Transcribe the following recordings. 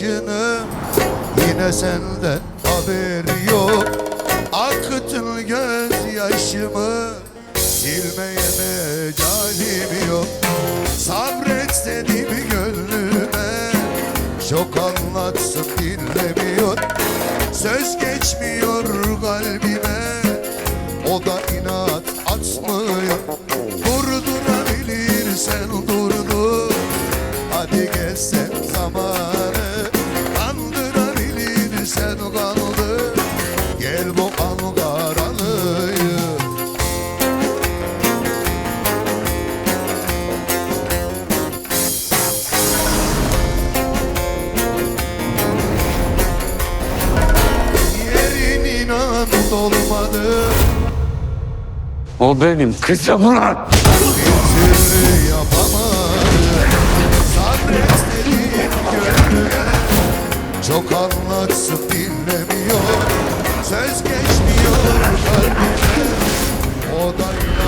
yaşını Yine senden haber yok. Akıtın gözyaşımı. Silmeye mecalim yok. Sabret dedim gönlüme. Çok anlatsın inan dolmadı O benim kızım lan. Bir yapamadı gönlüme Çok anlatsın dinlemiyor. Söz geçmiyor. Kalbime O da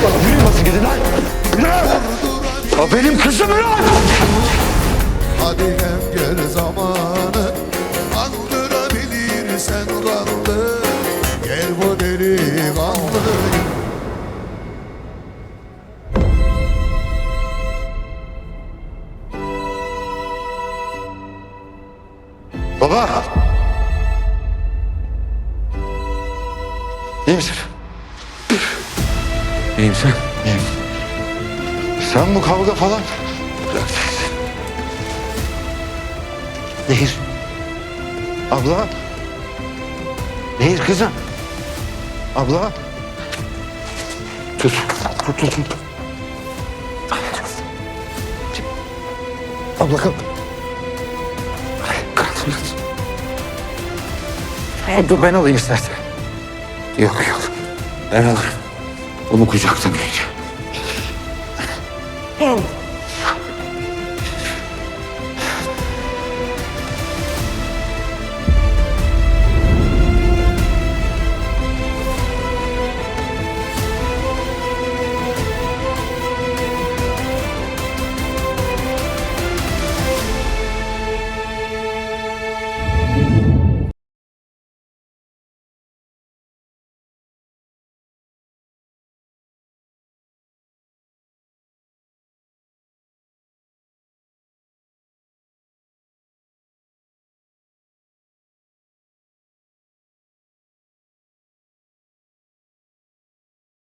Çocuk uyuyor Nasıl gidin lan? O benim kızım lan. Hadi hem gel zamanı Kandırabilirsen kaldı Gel bu delikanlı İyi misin? İyiyim sen? İyiyim. Sen bu kavga falan bırak. Nehir. Abla. Nehir kızım. Abla. Tut. Tut tut tut. Abla kalk. Kalk. Dur ben alayım istersen. Yok yok. Ben alırım. Onu kucakta büyüyeceğim.